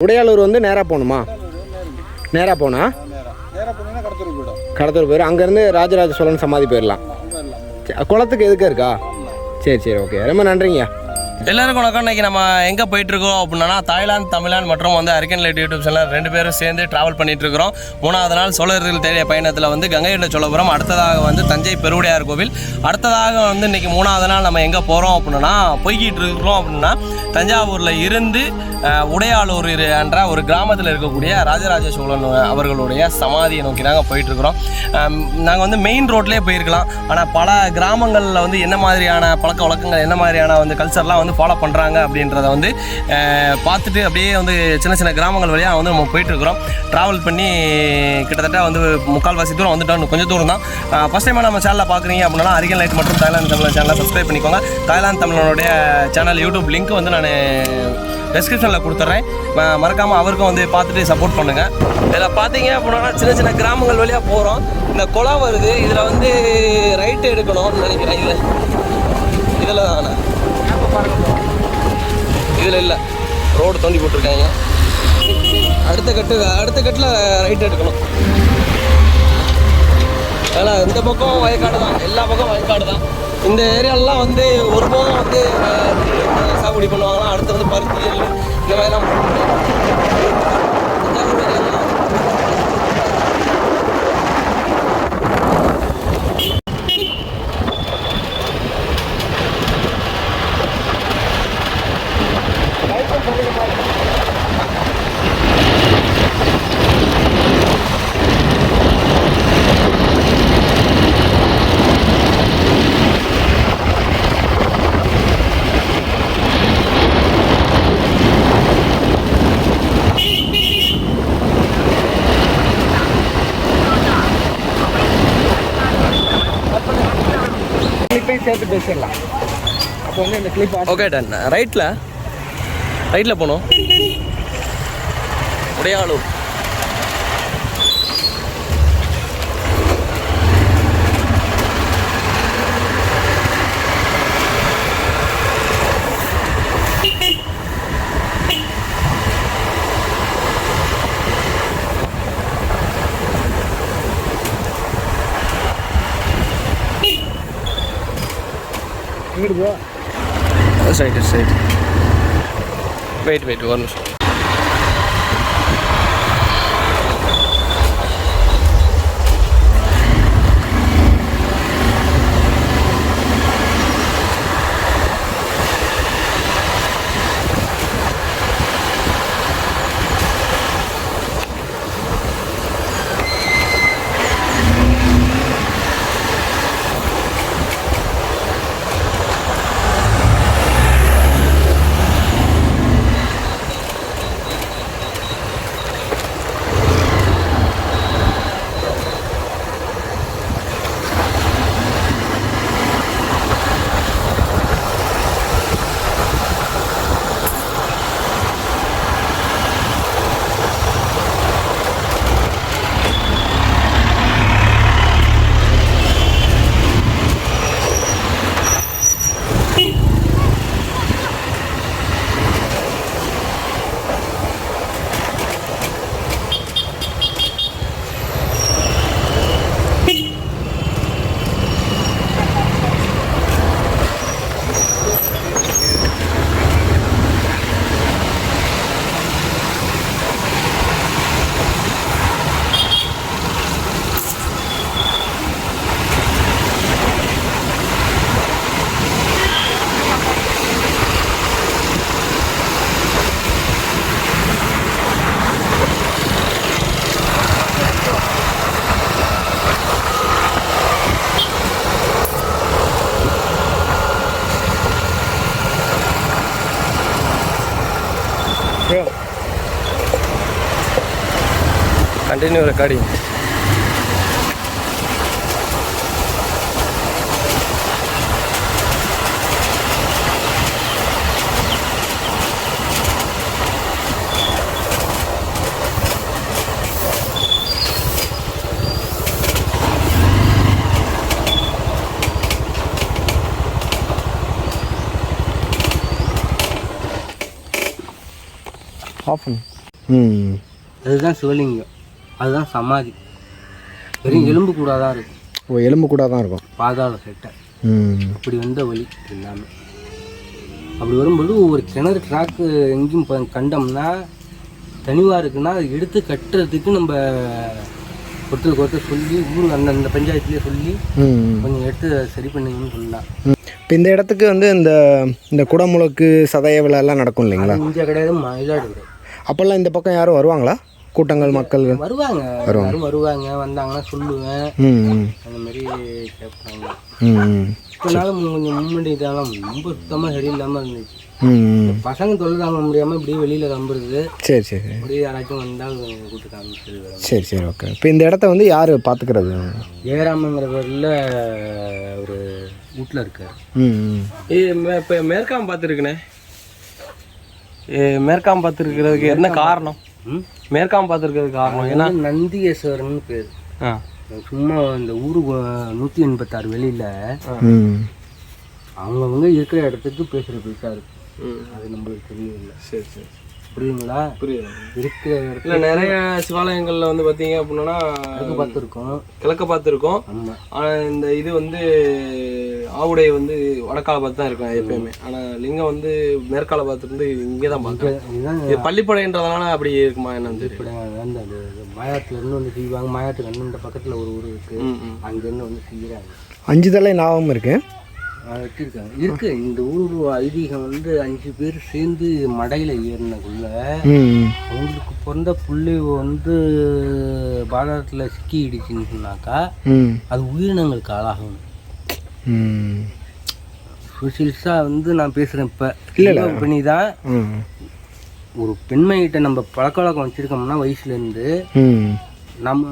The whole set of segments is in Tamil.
உடையாளூர் வந்து நேராக போகணுமா? நேராக போனா? கடத்தூர் போயிடும் அங்கேருந்து ராஜராஜ சோழன் சமாதி போயிடலாம் சரி, குளத்துக்கு எதுக்கு இருக்கா? சரி சரி ஓகே ரொம்ப நன்றிங்க எல்லாருக்கும் வணக்கம். இன்றைக்கி நம்ம எங்கே போயிட்டுருக்கோம் அப்படின்னா தாய்லாந்து தமிழ்நாடு மற்றும் வந்து அரிக்கன் லைட் யூடியூப் சேனல் ரெண்டு பேரும் சேர்ந்து ட்ராவல் பண்ணிகிட்ருக்கிறோம் மூணாவது நாள் சோழர்கள் தேடிய பயணத்தில் வந்து கங்கை சோழபுரம் அடுத்ததாக வந்து தஞ்சை பெருவுடையார் கோவில். அடுத்ததாக வந்து இன்றைக்கி மூணாவது நாள் நம்ம எங்கே போகிறோம் அப்படின்னா போய்கிட்டு இருக்கிறோம் அப்படின்னா தஞ்சாவூரில் இருந்து உடையாளூர் இரு- என்ற ஒரு கிராமத்தில் இருக்கக்கூடிய ராஜராஜ சோழன் அவர்களுடைய சமாதியை நோக்கி நாங்கள் போயிட்டுருக்குறோம். நாங்கள் வந்து மெயின் ரோட்லேயே போயிருக்கலாம். ஆனால் பல கிராமங்களில் வந்து என்ன மாதிரியான பழக்க வழக்கங்கள் என்ன மாதிரியான வந்து கல்ச்சர்லாம் வந்து ஃபாலோ பண்ணுறாங்க அப்படின்றத வந்து பார்த்துட்டு அப்படியே வந்து சின்ன சின்ன கிராமங்கள் வழியாக வந்து நம்ம போயிட்டுருக்குறோம் ட்ராவல் பண்ணி கிட்டத்தட்ட வந்து முக்கால்வாசி தூரம் வந்துட்டோம். இன்னும் கொஞ்சம் தூரம் தான். ஃபஸ்ட் டைமாக நம்ம சேனலில் பார்க்குறீங்க அப்படின்னா அரிகன் லைட் மற்றும் தாய்லாந்து தமிழ் சேனலை சப்ஸ்கிரைப் பண்ணிக்கோங்க. தாய்லாந்து தமிழனுடைய சேனல் யூடியூப் லிங்க் வந்து நான் டெஸ்கிரிப்ஷனில் கொடுத்துட்றேன். மறக்காமல் அவருக்கும் வந்து பார்த்துட்டு சப்போர்ட் பண்ணுங்கள் இதில் பார்த்தீங்க அப்படின்னா சின்ன சின்ன கிராமங்கள் வழியாக போகிறோம் இந்த குளம் வருது. இதில் வந்து ரைட்டு எடுக்கணும்னு நினைக்கிறேன். இதில். இதில் தானே இதில் இல்லை. ரோடு தோண்டி போட்டிருக்காங்க. அடுத்த கட்டு அடுத்த கட்டில் ரைட் எடுக்கணும். ஏன்னா இந்த பக்கம் வயக்காடு தான். எல்லா பக்கம் வயக்காடு தான். இந்த ஏரியாலலாம் வந்து ஒரு போகம் வந்து சாகுபடி பண்ணுவாங்கன்னா அடுத்து வந்து பருத்தி இந்த மாதிரிலாம் சேர்த்து பேசிடலாம் அப்போ வந்து இந்த கிளிப் ஓகே டன் ரைட்டில் ரைட்டில் போகணும் Udaiyalur. Site site wait wait one continue recording off பண்ணு ம் அதுதான் சிவலிங்கம் அதுதான் சமாதி. வெறும் எலும்பு கூட தான் இருக்கும் ஓ எலும்பு கூட தான் இருக்கும். பாதாள செட்டை. அப்படி வந்த வழி எல்லாமே. அப்படி வரும்போது ஒவ்வொரு கிணறு ட்ராக்கு எங்கேயும் கண்டோம்னா தனிவாக இருக்குன்னா அதை எடுத்து கட்டுறதுக்கு நம்ம ஒருத்தருக்கு ஒருத்தர் சொல்லி ஊர் அந்த அந்த பஞ்சாயத்துலேயே சொல்லி கொஞ்சம் எடுத்து சரி பண்ணுங்கன்னு சொல்லலாம் இப்போ இந்த இடத்துக்கு வந்து இந்த இந்த குடமுழுக்கு சதய விழாலாம் நடக்கும் இல்லைங்களா? இந்தியா கிடையாது மயிலாடுதுறை. அப்போல்லாம் இந்த பக்கம் யாரும் வருவாங்களா? கூட்டங்கள் மக்கள் வருவாங்க. எல்லாரும் வருவாங்க. வந்தாங்கன்னா சொல்லுவேன். அந்த மாதிரி கேட்பாங்க. இப்போனாலும் கொஞ்சம் முன்னாடி இதெல்லாம் ரொம்ப சுத்தமாக சரியில்லாமல் இருந்துச்சு. பசங்க தொழில் தாங்க முடியாமல் இப்படியே வெளியில் கிளம்புறது. சரி சரி. அப்படியே யாராச்சும் வந்தால் கூட்டு காமிச்சு சரி சரி. ஓகே. இப்போ இந்த இடத்த வந்து யார் பார்த்துக்கிறது ஜெயராமங்கிற பேரில் ஒரு வீட்டில் இருக்கார். இப்போ மேற்காம் பார்த்துருக்குண்ணே மேற்காம் பார்த்துருக்கிறதுக்கு என்ன காரணம்? ம்? மேற்காம் பார்த்துருக்கிறதுக்கு காரணம் ஏன்னா வந்து நந்திகேஸ்வரன் பேர். சும்மா இந்த ஊரு நூற்றி எண்பத்தாறு வெளியில் ம். அவங்க வந்து இருக்கிற இடத்துக்கு பேசுகிற பேசா இருக்கு. ம். அது நம்மளுக்கு தெரியவில்லை சரி சரி. புரியுங்களா புரியுது. இருக்கிற இடத்துல இல்லை நிறைய சிவாலயங்களில் வந்து பார்த்தீங்க அப்படின்னா பார்த்துருக்கோம். கிழக்க பார்த்துருக்கோம். ஆனால் இந்த இது வந்து ஆவுடை வந்து வடக்கால பார்த்து தான் இருக்கும் எப்பயுமே. ஆனால் லிங்கம் வந்து மேற்கால பார்த்து இருந்து இங்கே தான் பார்க்குறேன் இது பள்ளிப்படைன்றதுனால அப்படி இருக்குமா என்னன்னு தெரியும் இப்படி அந்த அந்த மாயாத்துல இருந்து வந்து செய்வாங்க. மாயாத்துக்கு அண்ணன் பக்கத்தில் ஒரு ஊர் இருக்கு. ம் அங்கேருந்து வந்து செய்கிறாங்க அஞ்சு தலை ஞாபகம் இருக்கு. அதை வச்சிருக்காங்க இருக்கு இந்த ஊர் ஐதீகம் வந்து அஞ்சு பேர் சேர்ந்து மடையில் ஏறினக்குள்ள அவங்களுக்கு பிறந்த புள்ளை வந்து பாதாளத்தில் சிக்கிடுச்சுன்னு சொன்னாக்கா அது உயிரினங்களுக்கு ஆளாகணும். ம் சோசியலிஸ்டாக வந்து நான் பேசுகிறேன் இப்போ. இல்லை பண்ணி தான் ஒரு பெண்மைகிட்ட நம்ம பழக்க வழக்கம் வச்சுருக்கோம்னா வயசுலேருந்து நம்ம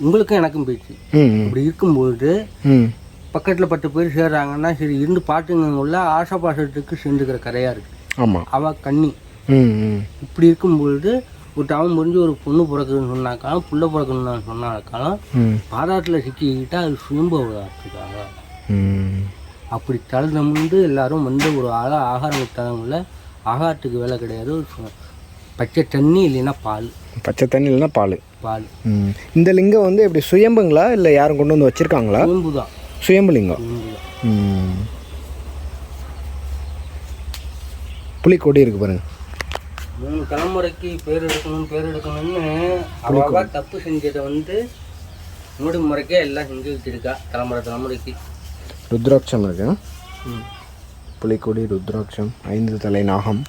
உங்களுக்கும் எனக்கும் பேச்சு ம் அப்படி இருக்கும்போது பக்கத்தில் பத்து பேர் சேர்றாங்கன்னா சரி இருந்து பாட்டுங்களுள்ள ஆசா பாசத்துக்கு சேர்ந்துக்கிற கரையாக இருக்குது ஆமாம் அவள் கண்ணி. இப்படி இருக்கும்பொழுது ஒரு டவுன் புரிஞ்சு ஒரு பொண்ணு பிறக்குதுன்னு சொன்னாக்காலும் புள்ள பிறக்கணும்னு சொன்னாக்காலும் பாதாளத்தில் சிக்கிக்கிட்டா அது சுயம்புக்காக ம். அப்படி தழுந்தமுண்டு எல்லாரும் வந்து ஒரு ஆளா ஆகாரம் விட்டாங்கல்ல ஆகாரத்துக்கு வேலை கிடையாது. பச்சை தண்ணி இல்லைன்னா பால். பச்சை தண்ணி இல்லைன்னா பால். பால். இந்த லிங்கம் வந்து எப்படி சுயம்புங்களா? இல்லை யாரும் கொண்டு வந்து வச்சுருக்காங்களா? சுயம்பு தான் சுயம்பு லிங்கம் சுயம்பு தான் ம் புலிக்கொடி இருக்கு பாருங்க. மூணு தலைமுறைக்கு பேர் எடுக்கணும் பேர் எடுக்கணும்னு அவ தப்பு செஞ்சதை வந்து மூடு முறைக்கே எல்லாம் செஞ்சு வச்சிருக்கா தலைமுறை தலைமுறைக்கு. ருத்ராட்சம் இருக்கு. புலிக்கொடி ருத்ராட்சம் ஐந்து தலை நாகம்.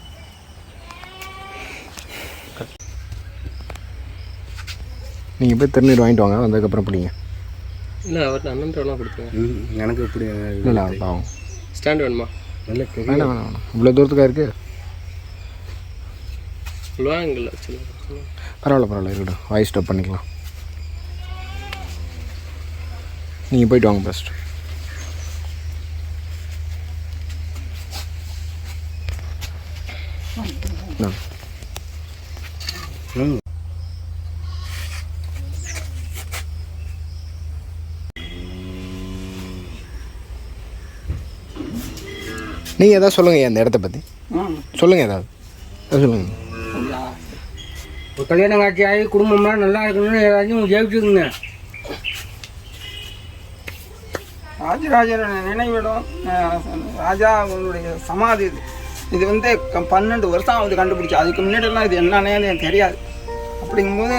நீங்கள் போய் திருநீர் வாங்கிட்டு வாங்க வந்ததுக்கப்புறம் பிடிங்க. இல்லை அவர்கிட்ட அண்ணன் வேணா கொடுத்துருங்க. எனக்கு இப்படி இல்லை இல்லை பாவம் ஸ்டாண்ட் வேணுமா? நல்ல தெரியும் வேணாம் வேணாம் வேணாம். இவ்வளோ தூரத்துக்கா இருக்குது சொல்லுவாங்கல்ல சரி பரவாயில்ல பரவாயில்ல இருக்கட்டும் வாய்ஸ் ஸ்டாப் பண்ணிக்கலாம். நீங்கள் போயிட்டு வாங்க ஃபஸ்ட்டு ம். நீங்கள் எதாவது சொல்லுங்கள் அந்த இடத்த பற்றி சொல்லுங்கள் ஏதாவது. சொல்லுங்கள் ஒரு கல்யாணம் காட்சி ஆகி குடும்பம்லாம் நல்லா இருக்கணும்னு ஏதாச்சும் ஜெயிச்சுக்குங்க. ராஜராஜர் நினைவிடம் ராஜா அவங்களுடைய சமாதி இது. இது வந்து பன்னெண்டு வருஷம் ஆகுது கண்டுபிடிச்சி. அதுக்கு முன்னாடிலாம் இது என்னன்னே எனக்கு தெரியாது. அப்படிங்கும்போது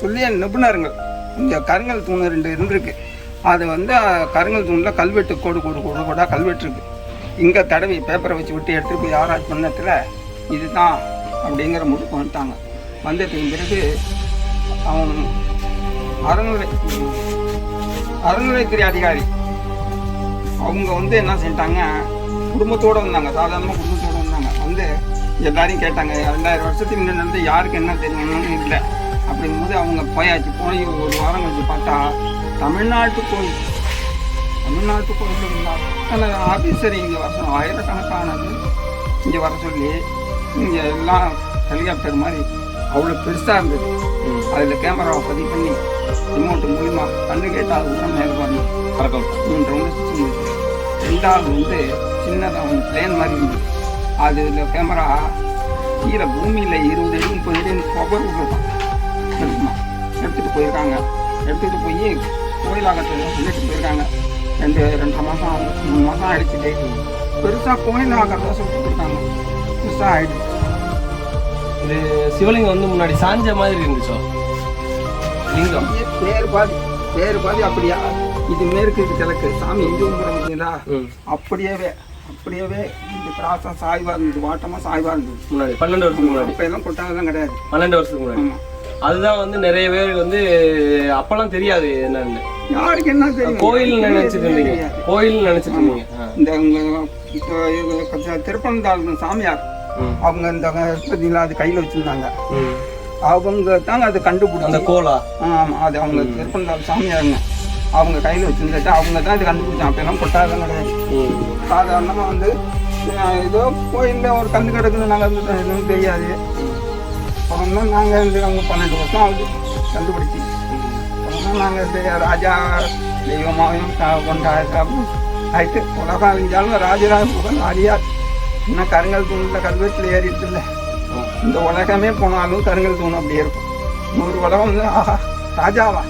துல்லிய நிபுணர்கள் இங்கே கருங்கல் தூண் ரெண்டு இருந்திருக்கு. அது வந்து கருங்கல் தூணில் கல்வெட்டு கோடு கோடு கோடு கோடாக கல்வெட்டு இருக்கு. இங்கே தடவி பேப்பரை வச்சு விட்டு எடுத்துகிட்டு போய் ஆராய்ச்சி பண்ணத்தில் இதுதான் அப்படிங்கிற முடிவுக்கு வந்துட்டாங்க. வந்ததுக்கு பிறகு அவன் அறநிலை அறநிலைத்துறை அதிகாரி. அவங்க வந்து என்ன செஞ்சிட்டாங்க? குடும்பத்தோடு வந்தாங்க. சாதாரணமாக குடும்பத்தோடு வந்தாங்க. வந்து எல்லாரையும் கேட்டாங்க ரெண்டாயிரம் வருஷத்துக்கு முன்னாடி வந்து யாருக்கு என்ன தெரியணும்னு இல்லை அப்படிங்கும்போது அவங்க போயாச்சு. போய் ஒரு வாரம் கழிச்சு பார்த்தா தமிழ்நாட்டு கோயில் தமிழ்நாட்டு கோயில் இருந்தாங்க ஆனால் ஆஃபீஸர் இங்கே வர ஆயிரக்கணக்கானது இங்கே வர சொல்லி இங்கே எல்லாம் ஹெலிகாப்டர் மாதிரி அவ்வளோ பெருசாக இருந்தது. அதில் கேமராவை பதிவு பண்ணி ரிமோட் மூலிமா கண்ணு கேட்டால் கூட மேலே வரணும் பறக்கும். மூன்று ரவுண்டு சுற்றி ரெண்டாவது வந்து சின்னதாக ஒன்று பிளேன் மாதிரி இருந்தது. அதில் கேமரா கீழே பூமியில் இருபது அடி முப்பது அடி எடுத்துமா எடுத்துகிட்டு போயிருக்காங்க. எடுத்துகிட்டு போய் கோயிலாகத்தில் சொல்லிட்டு போயிருக்காங்க. ரெண்டு ரெண்டரை மாதம் மூணு மாதம் ஆயிடுச்சு பெருசாக கோயில் ஆகிறதா சொல்லிட்டு இருக்காங்க பெருசாக ஆயிடுச்சு. இது சிவலிங்கம் வந்து முன்னாடி சாஞ்ச மாதிரி இருந்துச்சோ? லிங்கம். அப்படியே பேர் பாதி. பேர் பாதி அப்படியா? இது மேற்கு கிழக்கு. சாமி எங்கே கும்பிட்றீங்களா ம். அப்படியேவே. அப்படியேவே. இது கிராஸாக சாய்வாக இருந்தது வாட்டமாக சாய்வாக இருந்தது. முன்னாடி பன்னெண்டு வருஷத்துக்கு முன்னாடி. அப்போ எல்லாம் கொட்டாங்கலாம் கிடையாது. பன்னெண்டு வருஷத்துக்கு முன்னாடி. அதுதான் வந்து நிறைய பேருக்கு வந்து அப்பெல்லாம் தெரியாது என்னன்னு. யாருக்கு என்ன தெரியும்? கோயில் நினைச்சிட்டு இருந்தீங்க. கோயில் நினைச்சிட்டு இருந்தீங்க. இந்த உங்க திருப்பனந்தாள் சாமியார். அவங்க இந்த பார்த்தீங்களா அது கையில் வச்சுருந்தாங்க. அவங்க தாங்க அதை அந்த கண்டுபிடிச்சி கோலா ஆமாம் அது அவங்க திருப்பனந்தாள் சாமியாருங்க. அவங்க கையில் வச்சுருந்துட்டு அவங்க தான் இது கண்டுபிடிச்சாங்க. அப்போல்லாம் கொட்டாதான் கிடையாது. சாதாரணமாக வந்து ஏதோ கோயிலில் ஒரு கந்து கிடக்குது நாங்கள் தெரியாது. அப்புறம் தான் நாங்கள் வந்து அவங்க பன்னெண்டு வருஷம் ஆகுது. கண்டுபிடிச்சி. அப்புறம் தான் நாங்கள் இந்த ராஜா தெய்வமாவையும் க- கொண்டாடு ஆயிட்டு உலகம் அழிஞ்சாலும் ராஜராஜ புகழ் அழியாது இன்னும் கருங்கல் தூணில் கல்வெட்டில் ஏறிட்டு இல்லை இந்த உலகமே போனாலும் கருங்கல் தூண் அப்படியே இருக்கும். நூறு உலகம் வந்து ஆஹா ராஜாவா?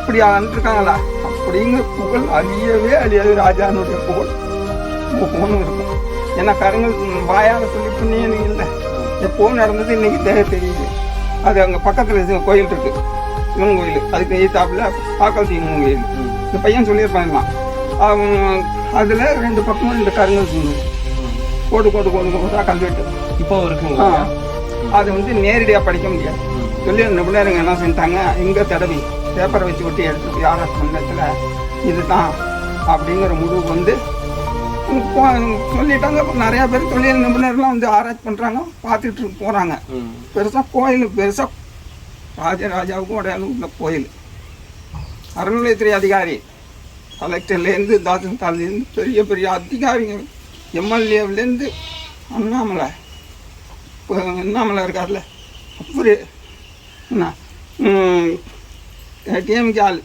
இப்படி ஆண்டுருக்காங்களா அப்படிங்கிற புகழ் அழியவே அழியாது. ராஜானுடைய புகழ். போகணும் இருக்கும். ஏன்னா கருங்கல் வாயால் சொல்லி புண்ணியம் இல்லை. எப்போ நடந்தது இன்னைக்கு தேவை தெரியுது அது அங்கே பக்கத்தில் இது கோயில் இருக்கு. சிவன் கோயில். அதுக்கு எய்த்தாப்புல பாக்கல் சிவன் கோயில். இந்த பையன் சொல்லியிருப்பாங்களாம் அவன் அதில் ரெண்டு பக்கமும் இந்த கருங்கல் தூண் கோடு கோடு கோடு கோடாக கல்வெட்டு. இப்போ இருக்குங்களா ஆ. அது வந்து நேரடியாக படிக்க முடியாது. சொல்லி நிபுணருங்க என்ன செஞ்சிட்டாங்க இங்கே தடவி பேப்பரை வச்சு ஒட்டி எடுத்து ஆராய்ச்சி பண்ணத்துல இதுதான் அப்படிங்கிற முடிவுக்கு வந்து சொல்லிட்டாங்க. நிறையா பேர் தொழில் நிபுணர்லாம் வந்து ஆராய்ச்சி பண்ணுறாங்க பார்த்துட்டு போகிறாங்க. பெருசாக கோயில் பெருசாக ராஜராஜாவுக்கும் உடைய உள்ள கோயில். அறநிலையத்துறை அதிகாரி கலெக்டர்லேருந்து தாசில்தார்லேருந்து பெரிய பெரிய அதிகாரிங்க எம்எல்ஏவிலேருந்து அண்ணாமலை. இப்போ அண்ணாமலை இருக்கார்ல. அப்படி என்ன? டிஎம்கே ஆள்.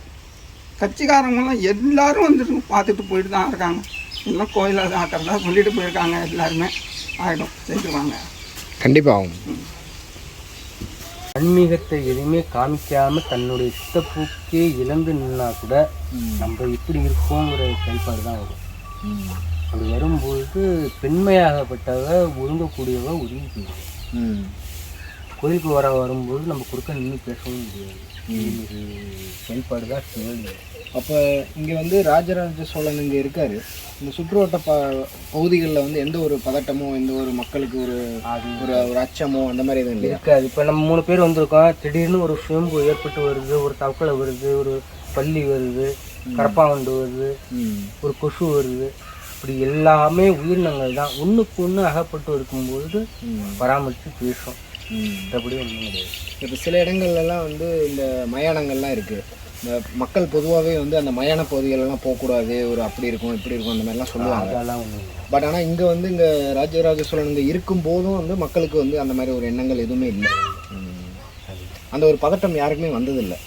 கட்சிக்காரங்கெல்லாம் எல்லாரும் வந்துட்டு பார்த்துட்டு போயிட்டு தான் இருக்காங்க. எல்லாம் கோயிலில் ஆக்கிறதா சொல்லிட்டு போயிருக்காங்க எல்லாருமே. ஆகிடும் செஞ்சுருவாங்க. கண்டிப்பாக ஆகும் ஆன்மீகத்தை எதுவுமே காமிக்காம தன்னுடைய சித்தப்பூக்கே இழந்து நின்னா கூட நம்ம இப்படி இருக்கோங்கிற செயல்பாடு தான் வரும் அப்படி வரும்போது பெண்மையாகப்பட்டவ ஒழுங்கக்கூடியவ ஒதுங்கி போயிடும் கோயிலுக்கு வர வரும்போது நம்ம குறுக்க நின்று பேசவும் முடியாது. செயல்பாடு தான் சிவலிங்கம் அப்போ இங்கே வந்து ராஜராஜ சோழன் இங்கே இருக்காரு. இந்த சுற்றுவட்ட ப பகுதிகளில் வந்து எந்த ஒரு பதட்டமோ எந்த ஒரு மக்களுக்கு ஒரு ஒரு ஒரு அச்சமோ அந்த மாதிரி எதுவும் இருக்காது. இப்போ நம்ம மூணு பேர் வந்திருக்கோம். திடீர்னு ஒரு சுயம்பு ஏற்பட்டு வருது ஒரு தவக்கலை வருது ஒரு பள்ளி வருது கரப்பாவண்டு வருது ஒரு கொசு வருது. இப்படி எல்லாமே உயிரினங்கள் தான். ஒன்றுக்கு ஒன்று அகப்பட்டு இருக்கும்போது பராமரித்து பேசும். மற்றபடி ஒன்றும் கிடையாது. இப்போ சில இடங்கள்லாம் வந்து இந்த மயானங்கள்லாம் இருக்குது இந்த மக்கள் பொதுவாகவே வந்து அந்த மயான பகுதிகளெல்லாம் போகக்கூடாது ஒரு அப்படி இருக்கும் இப்படி இருக்கும் அந்த மாதிரிலாம் சொல்லுவாங்க. பட் ஆனால் இங்கே வந்து இங்கே ராஜராஜ சோழன் இங்கே இருக்கும் போதும் வந்து மக்களுக்கு வந்து அந்த மாதிரி ஒரு எண்ணங்கள் எதுவுமே இல்லை. அந்த ஒரு பதட்டம் யாருக்குமே வந்ததில்லை.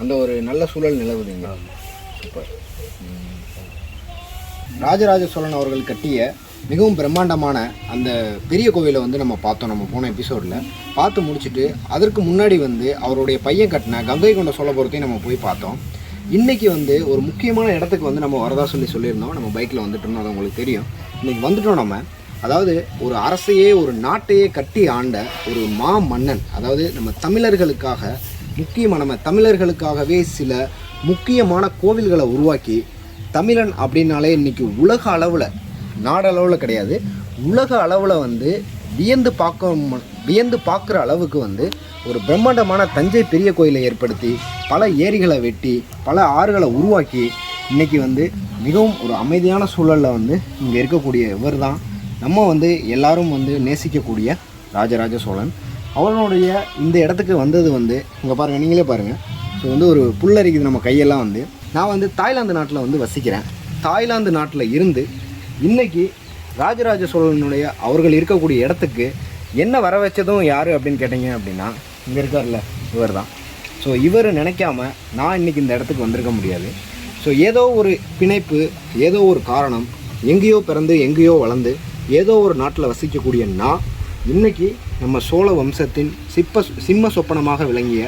அந்த ஒரு நல்ல சூழல் நிலவுது இங்கே. சூப்பர். ராஜராஜ சோழன் அவர்கள் கட்டிய மிகவும் பிரம்மாண்டமான அந்த பெரிய கோவிலை வந்து நம்ம பார்த்தோம் நம்ம போன எபிசோடில். பார்த்து முடிச்சுட்டு அதற்கு முன்னாடி வந்து அவருடைய பையன் கட்டின கங்கை கொண்ட சோழபுரத்தையும் நம்ம போய் பார்த்தோம். இன்றைக்கி வந்து ஒரு முக்கியமான இடத்துக்கு வந்து நம்ம வரதா சொல்லி சொல்லியிருந்தோம். நம்ம பைக்கில் வந்துட்டு இருந்தோம் அது உங்களுக்கு தெரியும். இன்றைக்கி வந்துட்டோம் நம்ம. அதாவது ஒரு அரசையே ஒரு நாட்டையே கட்டி ஆண்ட ஒரு மா மன்னன் அதாவது நம்ம தமிழர்களுக்காக முக்கியமாக நம்ம தமிழர்களுக்காகவே சில முக்கியமான கோவில்களை உருவாக்கி தமிழன் அப்படின்னாலே இன்னைக்கு உலக அளவில் நாடளவில் கிடையாது. உலக அளவில் வந்து வியந்து பார்க்க வியந்து பார்க்குற அளவுக்கு வந்து ஒரு பிரம்மாண்டமான தஞ்சை பெரிய கோயிலை ஏற்படுத்தி பல ஏரிகளை வெட்டி பல ஆறுகளை உருவாக்கி இன்னைக்கு வந்து மிகவும் ஒரு அமைதியான சூழலில் வந்து இங்கே இருக்கக்கூடிய இவர் தான் நம்ம வந்து எல்லாரும் வந்து நேசிக்கக்கூடிய ராஜராஜ சோழன். அவனுடைய இந்த இடத்துக்கு வந்தது வந்து இங்கே பாருங்கள் நீங்களே பாருங்கள் ஸோ வந்து ஒரு புல்லரிக்குது நம்ம கையெல்லாம் வந்து. நான் வந்து தாய்லாந்து நாட்டில் வந்து வசிக்கிறேன். தாய்லாந்து நாட்டில் இருந்து இன்றைக்கி ராஜராஜ சோழனுடைய அவர்கள் இருக்கக்கூடிய இடத்துக்கு என்ன வர வச்சதும் யார் அப்படின்னு கேட்டீங்க அப்படின்னா இங்கே இருக்கார்ல இவர் தான் ஸோ இவர் நினைக்காம நான் இன்றைக்கி இந்த இடத்துக்கு வந்திருக்க முடியாது. ஸோ ஏதோ ஒரு பிணைப்பு ஏதோ ஒரு காரணம் எங்கேயோ பிறந்து எங்கேயோ வளர்ந்து ஏதோ ஒரு நாட்டில் வசிக்கக்கூடிய நான் இன்னைக்கு நம்ம சோழ வம்சத்தின் சிப்ப சிம்ம சொப்பனமாக விளங்கிய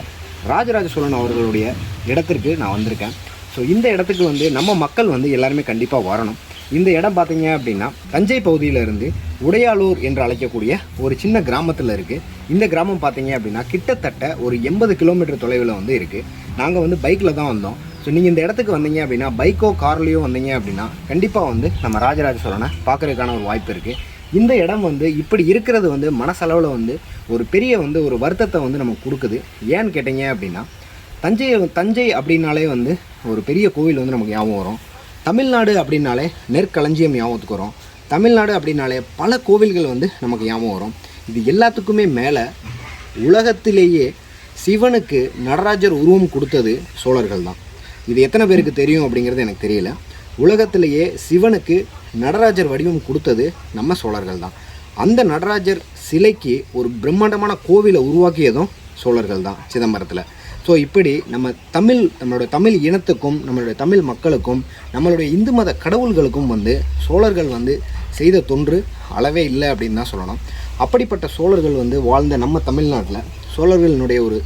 ராஜராஜ சோழன் அவர்களுடைய இடத்திற்கு நான் வந்திருக்கேன். ஸோ இந்த இடத்துக்கு வந்து நம்ம மக்கள் வந்து எல்லாருமே கண்டிப்பாக வரணும். இந்த இடம் பார்த்தீங்க அப்படின்னா தஞ்சை பகுதியிலிருந்து உடையாளூர் என்று அழைக்கக்கூடிய ஒரு சின்ன கிராமத்தில் இருக்குது இந்த கிராமம் பார்த்தீங்க அப்படின்னா கிட்டத்தட்ட ஒரு எண்பது கிலோமீட்டர் தொலைவில் வந்து இருக்குது நாங்கள் வந்து பைக்கில் தான் வந்தோம். ஸோ நீங்கள் இந்த இடத்துக்கு வந்தீங்க அப்படின்னா பைக்கோ கார்லேயோ வந்தீங்க அப்படின்னா கண்டிப்பாக வந்து நம்ம ராஜராஜ சோழனை பார்க்கறதுக்கான ஒரு வாய்ப்பு இருக்குது இந்த இடம் வந்து இப்படி இருக்கிறது வந்து மனசளவில் வந்து ஒரு பெரிய வந்து ஒரு வருத்தத்தை வந்து நமக்கு கொடுக்குது. ஏன்னு கேட்டீங்க அப்படின்னா தஞ்சை தஞ்சை அப்படின்னாலே வந்து ஒரு பெரிய கோவில் வந்து நமக்கு ஞாபகம் வரும். தமிழ்நாடு அப்படின்னாலே நெற்களஞ்சியம் ஞாபகத்துக்கு வரும். தமிழ்நாடு அப்படின்னாலே பல கோவில்கள் வந்து நமக்கு ஞாபகம் வரும். இது எல்லாத்துக்குமே மேலே உலகத்திலேயே சிவனுக்கு நடராஜர் உருவம் கொடுத்தது சோழர்கள் தான். இது எத்தனை பேருக்கு தெரியும் அப்படிங்கிறது எனக்கு தெரியல. உலகத்திலேயே சிவனுக்கு நடராஜர் வடிவம் கொடுத்தது நம்ம சோழர்கள் தான். அந்த நடராஜர் சிலைக்கு ஒரு பிரம்மாண்டமான கோவிலை உருவாக்கியதும் சோழர்கள் தான் சிதம்பரத்தில். ஸோ இப்படி நம்ம தமிழ் நம்மளோட தமிழ் இனத்துக்கும் நம்மளுடைய தமிழ் மக்களுக்கும் நம்மளுடைய இந்து மத கடவுள்களுக்கும் வந்து சோழர்கள் வந்து செய்த தொன்று அளவே இல்லை அப்படின்னு தான் சொல்லணும். அப்படிப்பட்ட சோழர்கள் வந்து வாழ்ந்த நம்ம தமிழ்நாட்டில் சோழர்களினுடைய ஒரு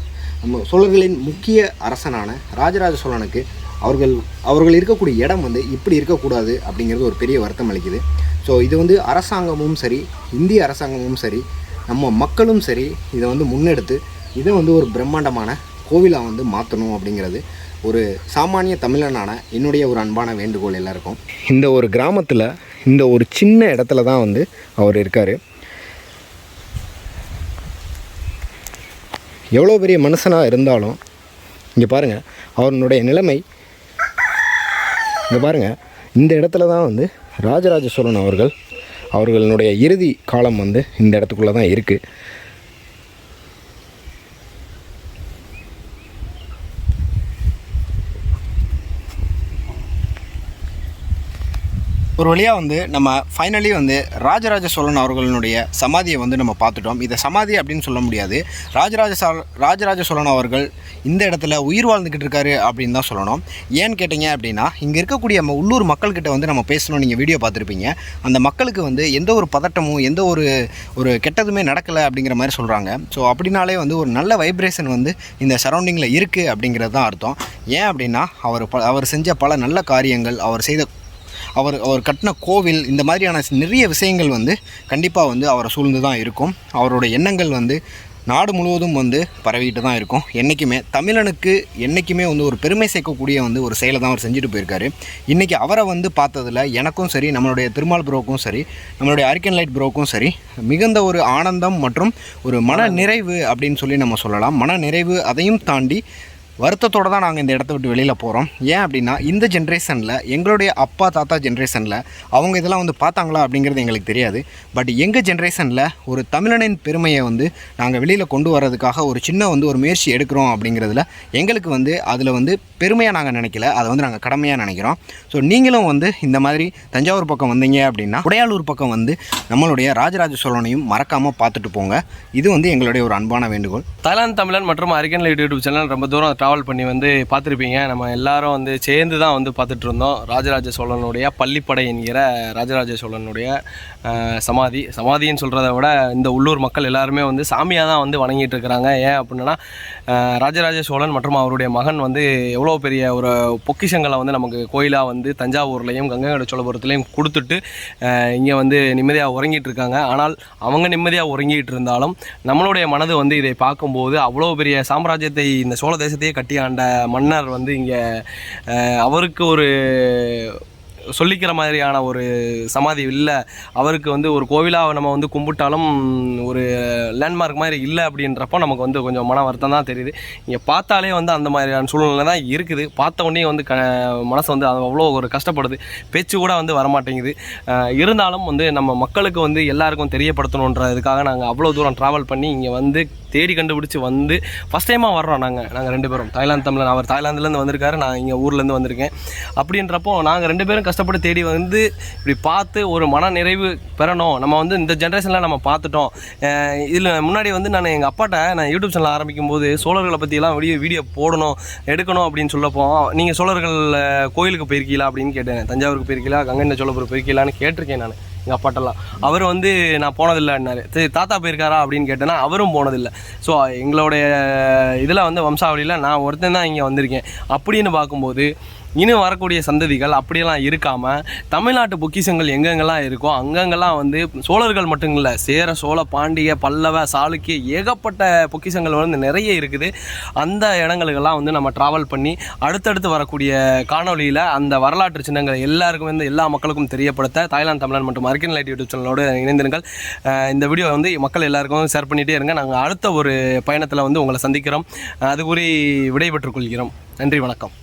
நம்ம சோழர்களின் முக்கிய அரசனான ராஜராஜ சோழனுக்கு அவர்கள் அவர்கள் இருக்கக்கூடிய இடம் வந்து இப்படி இருக்கக்கூடாது அப்படிங்கிறது ஒரு பெரிய வருத்தம் அளிக்குது. ஸோ இது வந்து அரசாங்கமும் சரி இந்திய அரசாங்கமும் சரி நம்ம மக்களும் சரி இதை வந்து முன்னெடுத்து இதை வந்து ஒரு பிரம்மாண்டமான கோவிலாக வந்து மாற்றணும் அப்படிங்கிறது ஒரு சாமானிய தமிழனான என்னுடைய ஒரு அன்பான வேண்டுகோள் எல்லாருக்கும். இந்த ஒரு கிராமத்தில் இந்த ஒரு சின்ன இடத்துல தான் வந்து அவர் இருக்கார். எவ்வளோ பெரிய மனுஷனாக இருந்தாலும் இங்கே பாருங்கள் அவனுடைய நிலைமை இங்கே பாருங்கள் இந்த இடத்துல தான் வந்து ராஜராஜ சோழன் அவர்கள் அவர்களுடைய இறுதி காலம் வந்து இந்த இடத்துக்குள்ளே தான் இருக்குது ஒரு வழியாக வந்து நம்ம ஃபைனலி வந்து ராஜராஜ சோழன் அவர்களுடைய சமாதியை வந்து நம்ம பார்த்துட்டோம். இதை சமாதி அப்படின்னு சொல்ல முடியாது. ராஜராஜ சா ராஜராஜ சோழன் அவர்கள் இந்த இடத்துல உயிர் வாழ்ந்துக்கிட்டு இருக்காரு அப்படின்னு தான் சொல்லணும். ஏன்னு கேட்டிங்க அப்படின்னா இங்கே இருக்கக்கூடிய நம்ம உள்ளூர் மக்கள்கிட்ட வந்து நம்ம பேசணும் நீங்கள் வீடியோ பார்த்துருப்பீங்க. அந்த மக்களுக்கு வந்து எந்த ஒரு பதட்டமும் எந்த ஒரு ஒரு கெட்டதுமே நடக்கலை அப்படிங்கிற மாதிரி சொல்கிறாங்க ஸோ அப்படின்னாலே வந்து ஒரு நல்ல வைப்ரேஷன் வந்து இந்த சரௌண்டிங்கில் இருக்குது அப்படிங்கிறது தான் அர்த்தம். ஏன் அப்படின்னா அவர் ப அவர் செஞ்ச பல நல்ல காரியங்கள் அவர் செய்த அவர் அவர் கட்டின கோவில் இந்த மாதிரியான நிறைய விஷயங்கள் வந்து கண்டிப்பாக வந்து அவரை சூழ்ந்து தான் இருக்கும். அவரோட எண்ணங்கள் வந்து நாடு முழுவதும் வந்து பரவிட்டு தான் இருக்கும். என்றைக்குமே தமிழனுக்கு என்றைக்குமே வந்து ஒரு பெருமை சேர்க்கக்கூடிய வந்து ஒரு செயலை தான் அவர் செஞ்சுட்டு போயிருக்காரு. இன்றைக்கி அவரை வந்து பார்த்ததுல எனக்கும் சரி நம்மளுடைய திருமால் ப்ரோக்கும் சரி நம்மளுடைய அரிக்கன் லைட் ப்ரோக்கும் சரி மிகுந்த ஒரு ஆனந்தம் மற்றும் ஒரு மன நிறைவு அப்படின்னு சொல்லி நம்ம சொல்லலாம். மன நிறைவு அதையும் தாண்டி வருத்தத்தோடு தான் நாங்கள் இந்த இடத்த விட்டு வெளியில் போகிறோம் ஏன் அப்படின்னா இந்த ஜென்ரேஷனில் எங்களுடைய அப்பா தாத்தா ஜென்ரேஷனில் அவங்க இதெல்லாம் வந்து பார்த்தாங்களா அப்படிங்கிறது எங்களுக்கு தெரியாது. பட் எங்கள் ஜென்ரேஷனில் ஒரு தமிழனின் பெருமையை வந்து நாங்கள் வெளியில் கொண்டு வர்றதுக்காக ஒரு சின்ன வந்து ஒரு முயற்சி எடுக்கிறோம் அப்படிங்கிறதுல எங்களுக்கு வந்து அதில் வந்து பெருமையாக நாங்கள் நினைக்கல. அதை வந்து நாங்கள் கடமையாக நினைக்கிறோம். ஸோ நீங்களும் வந்து இந்த மாதிரி தஞ்சாவூர் பக்கம் வந்தீங்க அப்படின்னா உடையாளூர் பக்கம் வந்து நம்மளுடைய ராஜராஜ சோழனையும் மறக்காமல் பார்த்துட்டு போங்க. இது வந்து எங்களுடைய ஒரு அன்பான வேண்டுகோள். தலான் தமிழன் மற்றும் அரிக்கன் யூடியூப் சேனல் ரொம்ப தூரம் ட்ராவல் பண்ணி வந்து பார்த்துருப்பீங்க. நம்ம எல்லாரும் வந்து சேர்ந்து தான் வந்து பார்த்துட்டு இருந்தோம். ராஜராஜ சோழனுடைய பள்ளிப்படை என்கிற ராஜராஜ சோழனுடைய சமாதி. சமாதின்னு சொல்கிறத விட இந்த உள்ளூர் மக்கள் எல்லாருமே வந்து சாமியாக தான் வந்து வணங்கிட்டு இருக்கிறாங்க. ஏன் அப்படின்னா ராஜராஜ சோழன் மற்றும் அவருடைய மகன் வந்து எவ்வளோ பெரிய ஒரு பொக்கிஷங்களை வந்து நமக்கு கோயிலாக வந்து தஞ்சாவூர்லேயும் கங்கைகொண்ட சோழபுரத்துலேயும் கொடுத்துட்டு இங்கே வந்து நிம்மதியாக உறங்கிட்டு இருக்காங்க. ஆனால் அவங்க நிம்மதியாக உறங்கிட்டு இருந்தாலும் நம்மளுடைய மனது வந்து இதை பார்க்கும்போது அவ்வளோ பெரிய சாம்ராஜ்யத்தை இந்த சோழ தேசத்தையே கட்டி ஆண்ட மன்னர் வந்து இங்கே அவருக்கு ஒரு சொல்லிக்கிற மாதிரியான ஒரு சமாதி இல்லை. அவருக்கு வந்து ஒரு கோவிலாக நம்ம வந்து கும்பிட்டாலும் ஒரு லேண்ட்மார்க் மாதிரி இல்லை அப்படின்றப்போ நமக்கு வந்து கொஞ்சம் மன வருத்தம் தான் தெரியுது. இங்கே பார்த்தாலே வந்து அந்த மாதிரியான சூழ்நிலை தான் இருக்குது. பார்த்த உடனே வந்து க மனசு வந்து அது அவ்வளோ ஒரு கஷ்டப்படுது. பேச்சு கூட வந்து வரமாட்டேங்குது. இருந்தாலும் வந்து நம்ம மக்களுக்கு வந்து எல்லாருக்கும் தெரியப்படுத்தணுன்றதுக்காக நாங்கள் அவ்வளோ தூரம் ட்ராவல் பண்ணி இங்கே வந்து தேடி கண்டுபிடிச்சி வந்து ஃபஸ்ட் டைமாக வர்றோம் நாங்கள் நாங்கள் ரெண்டு பேரும். தாய்லாந்து தமிழன் அவர் தாய்லாந்துலேருந்து வந்திருக்காரு நான் இங்கே ஊர்லேருந்து வந்திருக்கேன். அப்படின்றப்போ நாங்கள் ரெண்டு பேரும் கஷ்டப்பட்டு தேடி வந்து இப்படி பார்த்து ஒரு மன நிறைவு பெறணும். நம்ம வந்து இந்த ஜென்ரேஷனில் நம்ம பார்த்துட்டோம். இதில் முன்னாடி வந்து நான் எங்கள் அப்பாட்ட நான் யூடியூப் சேனல் ஆரம்பிக்கும் போது சோழர்களை பற்றிலாம் வீடியோ வீடியோ போடணும் எடுக்கணும் அப்படின்னு சொல்லப்போ நீங்கள் சோழர்கள் கோயிலுக்கு போயிருக்கீங்களா அப்படின்னு கேட்டேன். தஞ்சாவூருக்கு போயிருக்கீங்களா கங்கை சோழபுரம் போயிருக்கீங்களான்னு கேட்டிருக்கேன் நான். எங்கள் அப்பாட்டெல்லாம். அவர் வந்து நான் போனதில்லைன்னாரு. சரி தாத்தா போயிருக்காரா அப்படின்னு கேட்டேன்னா அவரும் போனதில்லை. ஸோ எங்களுடைய இதில் வந்து வம்சாவளியில் நான் ஒருத்தன் தான் இங்கே வந்திருக்கேன். அப்படின்னு பார்க்கும்போது இன்னும் வரக்கூடிய சந்ததிகள் அப்படியெல்லாம் இருக்காமல் தமிழ்நாட்டு பொக்கிஷங்கள் எங்கெங்கெல்லாம் இருக்கோ அங்கங்கெல்லாம் வந்து சோழர்கள் மட்டும் இல்லை சேர சோழ பாண்டிய பல்லவ சாளுக்கிய ஏகப்பட்ட பொக்கிஷங்கள் வந்து நிறைய இருக்குது. அந்த இடங்களுக்கெல்லாம் வந்து நம்ம ட்ராவல் பண்ணி அடுத்தடுத்து வரக்கூடிய காணொளியில் அந்த வரலாற்று சின்னங்கள் எல்லாருக்கும் வந்து எல்லா மக்களுக்கும் தெரியப்படுத்த தாய்லாந்து தமிழன் மற்றும் அர்க்கின் லைட் யூடியூப் சேனலோடு இணைந்திருங்கள். இந்த வீடியோ வந்து மக்கள் எல்லாருக்கும் ஷேர் பண்ணிகிட்டே இருங்க. நாங்கள் அடுத்த ஒரு பயணத்தில் வந்து உங்களை சந்திக்கிறோம். அது கூறி விடைபெற்றுக் கொள்கிறோம். நன்றி வணக்கம்.